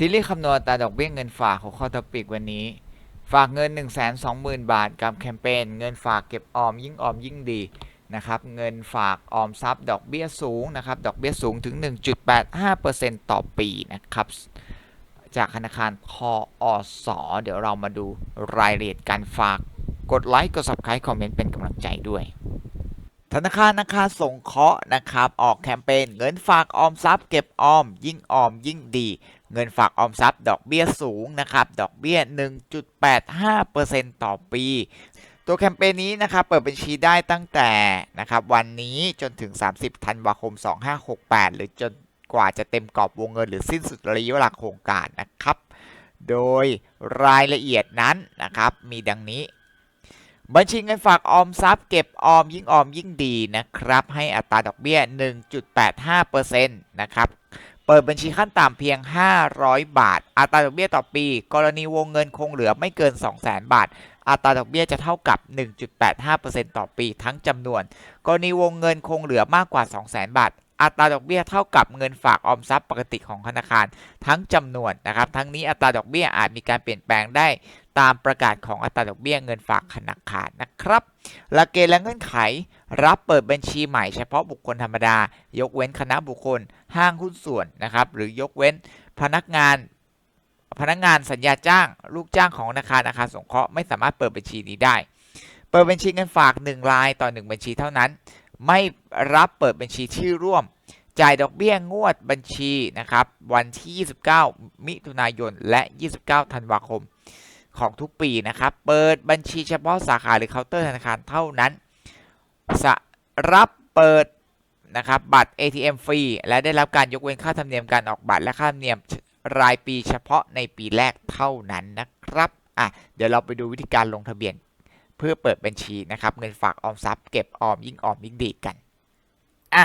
ซีรีส์คำนวณตาดอกเบี้ยเงินฝากของข้อทอปิกวันนี้ ฝากเงิน 1 2 0 0 0 0 บาท กับแคมเปญเงินฝากเก็บออมยิ่งออมยิ่งดีนะครับเงินฝากออมทรัพย์ ดอกเบี้ยสูงนะครับดอกเบี้ยสูงถึง 1.85%ต่อปีนะครับจากธนาคารคออสอเดี๋ยวเรามาดูรายละเอียดการฝากกดไลค์กด subscribe คอมเมนต์เป็นกำลังใจด้วย ธนาคารนาคารสงเคราะห์นะครับออกแคมเปญเงินฝากออมทรัพย์เก็บออม ยิ่งออมยิ่งดี เงินฝากออมทรัพย์ดอกเบี้ยสูงนะครับ ดอกเบี้ย 1.85%ต่อปี ตัวแคมเปญนี้นะครับ เปิดบัญชีได้ตั้งแต่นะครับวันนี้จนถึง 30 ธันวาคม 2568 หรือจนกว่าจะเต็มกรอบวงเงินหรือสิ้นสุดระยะเวลาโครงการนะครับ โดยรายละเอียดนั้นนะครับ มีดังนี้ บัญชีเงินฝากออมทรัพย์เก็บออมยิ่งออมยิ่งดีนะครับ ให้อัตราดอกเบี้ย 1.85%นะครับ เปิดบัญชีขั้นต่ำเพียง 500 บาท อัตราดอกเบี้ยต่อปี กรณีวงเงินคงเหลือไม่เกิน 200,000 บาท อัตราดอกเบี้ยจะเท่ากับ 1.85%ต่อปีทั้งจำนวน กรณีวงเงินคงเหลือมากกว่า 200,000 บาท อัตราดอกเบี้ยเท่ากับเงินฝากออมทรัพย์ปกติของธนาคาร ทั้งจำนวนนะครับ ทั้งนี้อัตราดอกเบี้ยอาจมีการเปลี่ยนแปลงได้ตามประกาศของอัตราดอกเบี้ยเงินฝากธนาคารนะครับหลักเกณฑ์และเงื่อนไข รับเปิดบัญชีใหม่เฉพาะบุคคลธรรมดา ยกเว้นคณะบุคคลห้างหุ้นส่วนนะครับ หรือยกเว้นพนักงานพนักงานสัญญาจ้าง ลูกจ้างของธนาคารอาคารสงเคราะห์ไม่สามารถเปิดบัญชีนี้ได้ เปิดบัญชีเงินฝาก 1 รายต่อ 1 บัญชีเท่านั้น ไม่รับเปิดบัญชีชื่อร่วม จ่ายดอกเบี้ยงวดบัญชีนะครับวันที่ 29 มิถุนายน และ 29 ธันวาคมของทุกปีนะครับ เปิดบัญชีเฉพาะสาขาหรือเคาน์เตอร์ธนาคารเท่านั้น สรับเปิดนะครับบัตร ATM ฟรีและได้รับการยกเว้นค่าธรรมเนียมการออกบัตรและค่าธรรมเนียมรายปีเฉพาะในปีแรกเท่านั้นนะครับอะเดี๋ยวเราไปดูวิธีการลงทะเบียน เพื่อเปิดบัญชีนะครับ เงินฝากออมทรัพย์เก็บออมยิ่งออมยิ่งดีกันอะ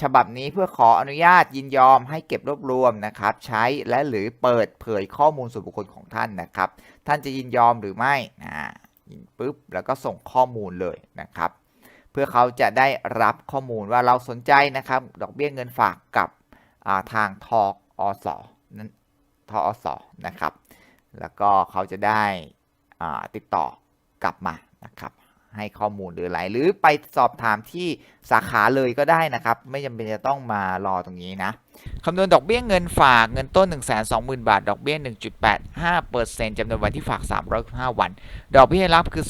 ฉบับนี้เพื่อขออนุญาตยินยอมให้เก็บรวบรวมนะครับ ใช้และหรือเปิดเผยข้อมูลส่วนบุคคลของท่านนะครับ ท่านจะยินยอมหรือไม่นะปุ๊บแล้วก็ส่งข้อมูลเลยนะครับ เพื่อเขาจะได้รับข้อมูลว่าเราสนใจนะครับ ดอกเบี้ยเงินฝากกับาทางทออสนั้นทออสนะครับ แล้วก็เขาจะได้ติดต่อกลับมานะครับ ให้ข้อมูลหรืออะไรหรือไปสอบถามที่สาขาเลยก็ได้นะครับ ไม่จำเป็นจะต้องมารอตรงนี้นะคำนวณดอกเบี้ยเงินฝากเงินต้น 1 2 0 0 0 0 บาท ดอกเบี้ย 1.85%จำนวนวันที่ฝาก365วัน ดอกเบี้ยรับคือ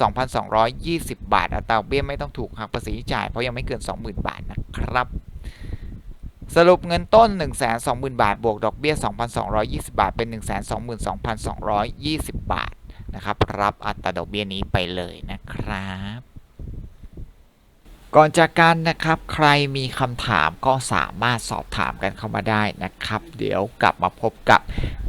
2,220 บาท อัตราดอกเบี้ยไม่ต้องถูกหักภาษีจ่ายเพราะยังไม่เกิน 20,000 บาทนะครับสรุปเงินต้น 1 2 0 0 0 0 บาท บวกดอกเบี้ย 2,220 บาท เป็น 122,220บาท นะครับ รับอัตราดอกเบี้ยนี้ไปเลยนะ นะครับ ก่อนจากกันนะครับ ใครมีคำถามก็สามารถสอบถามกันเข้ามาได้นะครับ เดี๋ยวกลับมาพบกับ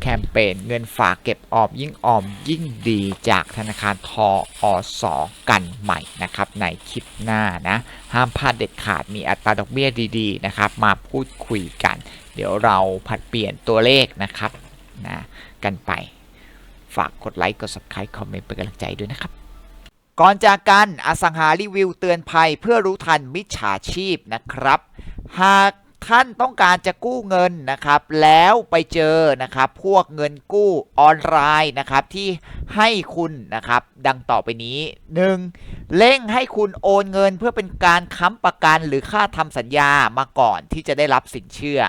แคมเปญเงินฝากเก็บออมยิ่งออมยิ่งดีจากธนาคารทออสอกันใหม่นะครับ ในคลิปหน้านะ ห้ามพลาดเด็ดขาดมีอัตราดอกเบี้ยดีๆนะครับ มาพูดคุยกัน เดี๋ยวเราผัดเปลี่ยนตัวเลขนะครับนะกันไป ฝากกดไลค์ กด subscribe คอมเมนต์เป็นกำลังใจด้วยนะครับ ก่อนจากกันอสังหารีวิวเตือนภัยเพื่อรู้ทันมิจฉาชีพนะครับ หากท่านต้องการจะกู้เงินนะครับ แล้วไปเจอนะครับ พวกเงินกู้ออนไลน์นะครับ ที่ให้คุณนะครับ ดังต่อไปนี้ 1. เร่งให้คุณโอนเงินเพื่อเป็นการค้ำประกันหรือค่าทำสัญญามาก่อนที่จะได้รับสินเชื่อ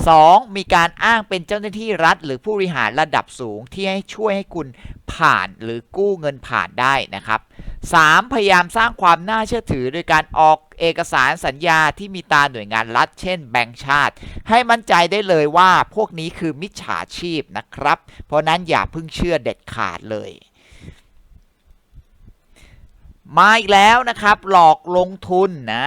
2. มีการอ้างเป็นเจ้าหน้าที่รัฐ หรือผู้บริหารระดับสูงที่ให้ช่วยให้คุณ ผ่านหรือกู้เงินผ่านได้นะครับ 3. พยายามสร้างความน่าเชื่อถือโดยการออกเอกสารสัญญาที่มีตาหน่วยงานรัฐ เช่นแบงก์ชาติ ให้มั่นใจได้เลยว่าพวกนี้คือมิจฉาชีพนะครับ เพราะนั้นอย่าเพิ่งเชื่อเด็ดขาดเลยมาอีกแล้วนะครับ หลอกลงทุนนะ